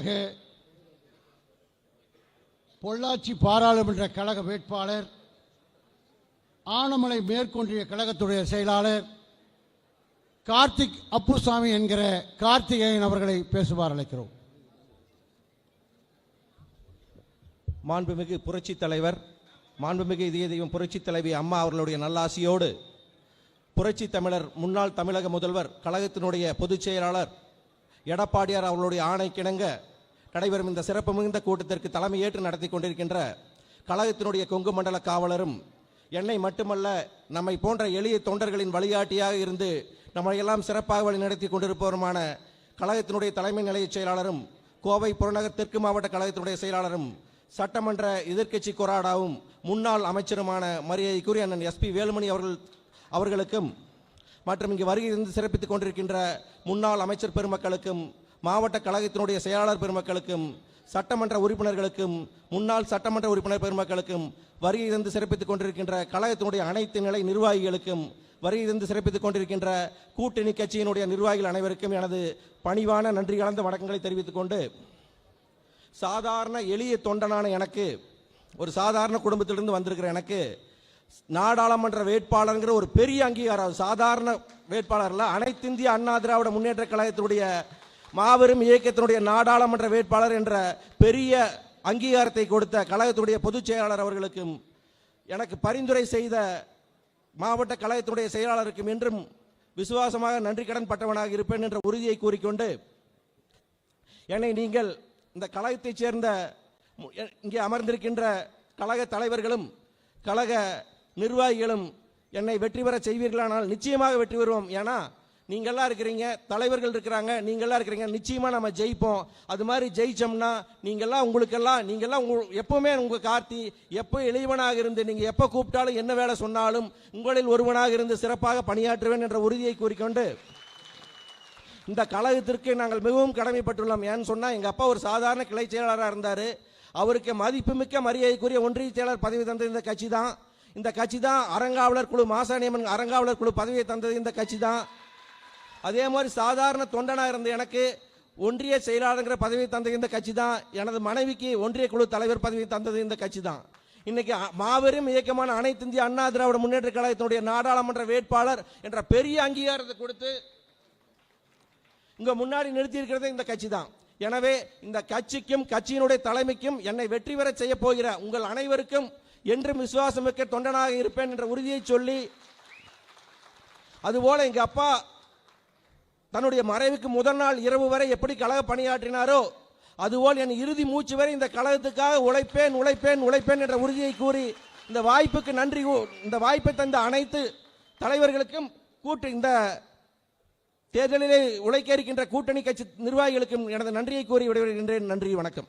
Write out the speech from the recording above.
அடுத்ததாக பொள்ளாச்சி பாராளுமன்ற கழக வேட்பாளர் ஆனமலை மேற்கொன்றிய கழகத்துடைய செயலாளர் கார்த்திக் அப்புசாமி என்கிற கார்த்திகேயன் அவர்களை பேசுவார் அழைக்கிறோம். மாண்புமிகு புரட்சி தலைவர் மாண்புமிகு இதய தெய்வம் புரட்சி தலைவி அம்மா அவர்களுடைய நல்லாசியோடு புரட்சி தமிழர் முன்னாள் தமிழக முதல்வர் கழகத்தினுடைய பொதுச் செயலாளர் எடப்பாடியார் அவர்களுடைய ஆணைக்கிணங்க நடைபெறும் இந்த சிறப்பு மிகுந்த கூட்டத்திற்கு தலைமையேற்று நடத்தி கொண்டிருக்கின்ற கழகத்தினுடைய கொங்கு மண்டல காவலரும் என்னை மட்டுமல்ல நம்மை போன்ற எளிய தொண்டர்களின் வழிகாட்டியாக இருந்து நம்மையெல்லாம் சிறப்பாக வழி நடத்தி கொண்டிருப்பவருமான கழகத்தினுடைய தலைமை நிலைய செயலாளரும் கோவை புறநகர் தெற்கு மாவட்ட கழகத்தினுடைய செயலாளரும் சட்டமன்ற எதிர்க்கட்சி கொராடாவும் முன்னாள் அமைச்சருமான மரியாதைக்குரிய அண்ணன் எஸ்பி வேலுமணி அவர்கள் அவர்களுக்கும் மற்றும் இங்கு வருகை இருந்து சிறப்பித்துக் கொண்டிருக்கின்ற முன்னாள் அமைச்சர் பெருமக்களுக்கும் மாவட்ட கழகத்தினுடைய செயலாளர் பெருமக்களுக்கும் சட்டமன்ற உறுப்பினர்களுக்கும் முன்னாள் சட்டமன்ற உறுப்பினர் பெருமக்களுக்கும் வருகை இருந்து சிறப்பித்துக் கொண்டிருக்கின்ற கழகத்தினுடைய அனைத்து நிலை நிர்வாகிகளுக்கும் வருகை இருந்து சிறப்பித்துக் கொண்டிருக்கின்ற கூட்டணி கட்சியினுடைய நிர்வாகிகள் அனைவருக்கும் எனது பணிவான நன்றி கலந்த வணக்கங்களை தெரிவித்துக் கொண்டு சாதாரண எளிய தொண்டனான எனக்கு ஒரு சாதாரண குடும்பத்திலிருந்து வந்திருக்கிற எனக்கு நாடாளுமன்ற வேட்பாளருங்கிற ஒரு பெரிய அங்கீகாரம் சாதாரண வேட்பாளர்ல அனைத்து இந்திய அண்ணா திராவிட முன்னேற்ற கழகத்தினுடைய மாபெரும் இயக்கத்தினுடைய நாடாளுமன்ற வேட்பாளர் என்ற பெரிய அங்கீகாரத்தை கொடுத்த கழகத்துடைய பொதுச் செயலாளர் அவர்களுக்கும் எனக்கு பரிந்துரை செய்த மாவட்ட கழகத்துடைய செயலாளருக்கும் என்றும் விசுவாசமாக நன்றி கடன் பட்டவனாக இருப்பேன் என்ற உறுதியை கூறிக்கொண்டு என்னை நீங்கள் இந்த கழகத்தைச் சேர்ந்த மு- இங்கே அமர்ந்திருக்கின்ற கழக தலைவர்களும் கழக நிர்வாகிகளும் என்னை வெற்றி பெற செய்வீர்களானால் நிச்சயமாக வெற்றி பெறுவோம். ஏன்னா நீங்கள்லாம் இருக்கிறீங்க தலைவர்கள் இருக்கிறாங்க நீங்கள்லாம் இருக்கிறீங்க நிச்சயமாக நம்ம ஜெயிப்போம். அது மாதிரி ஜெயிச்சோம்னா நீங்கள்லாம் உங்களுக்கெல்லாம் நீங்கள்லாம் உங்கள் எப்போவுமே உங்கள் கார்த்தி எப்போ இளைவனாக இருந்து நீங்கள் எப்போ கூப்பிட்டாலும் என்ன வேலை சொன்னாலும் உங்களில் ஒருவனாக இருந்து சிறப்பாக பணியாற்றுவேன் என்ற உறுதியை கூறிக்கொண்டு இந்த கழகத்திற்கு நாங்கள் மிகவும் கடமைப்பட்டுள்ளோம். ஏன்னு சொன்னால் எங்கள் அப்பா ஒரு சாதாரண கிளை செயலாளராக இருந்தார். அவருக்கு மதிப்புமிக்க மரியாதைக்குரிய ஒன்றிய செயலர் பதவி தந்தது இந்த கட்சி தான் இந்த கட்சி தான் அறங்காவலர் குழு மாசாணியம்மன் அறங்காவலர் குழு பதவியை தந்தது இந்த கட்சி தான் அதே மாதிரி சாதாரண தொண்டனாக இருந்த எனக்கு ஒன்றிய செயலாளருங்கிற பதவி தந்தது இந்த கட்சி தான். எனது மனைவிக்கு ஒன்றிய குழு தலைவர் பதவி தந்தது இந்த கட்சி தான். இன்னைக்கு மாபெரும் இயக்கமான அனைத்து இந்திய அண்ணா திராவிட முன்னேற்ற கழகத்தினுடைய நாடாளுமன்ற வேட்பாளர் என்ற பெரிய அங்கீகாரத்தை கொடுத்து இங்க முன்னாடி நிறுத்தி இருக்கிறது இந்த கட்சி தான். எனவே இந்த கட்சிக்கும் கட்சியினுடைய தலைமைக்கும் என்னை வெற்றி பெற செய்ய போகிற உங்கள் அனைவருக்கும் என்றும் விசுவாசமிக்க தொண்டனாக இருப்பேன் என்ற உறுதியை சொல்லி அதுபோல எங்க அப்பா தன்னுடைய மறைவுக்கு முதல் நாள் இரவு வரை எப்படி கழக பணியாற்றினாரோ அதுபோல் என் இறுதி மூச்சு வரை இந்த கழகத்துக்காக உழைப்பேன் உழைப்பேன் உழைப்பேன் என்ற உறுதியை கூறி இந்த வாய்ப்புக்கு நன்றி இந்த வாய்ப்பை தந்த அனைத்து தலைவர்களுக்கும் கூட்டு இந்த தேர்தலிலே உழைக்க இருக்கின்ற கூட்டணி கட்சி நிர்வாகிகளுக்கும் எனது நன்றியை கூறி விடைபெறுகின்றேன். நன்றி வணக்கம்.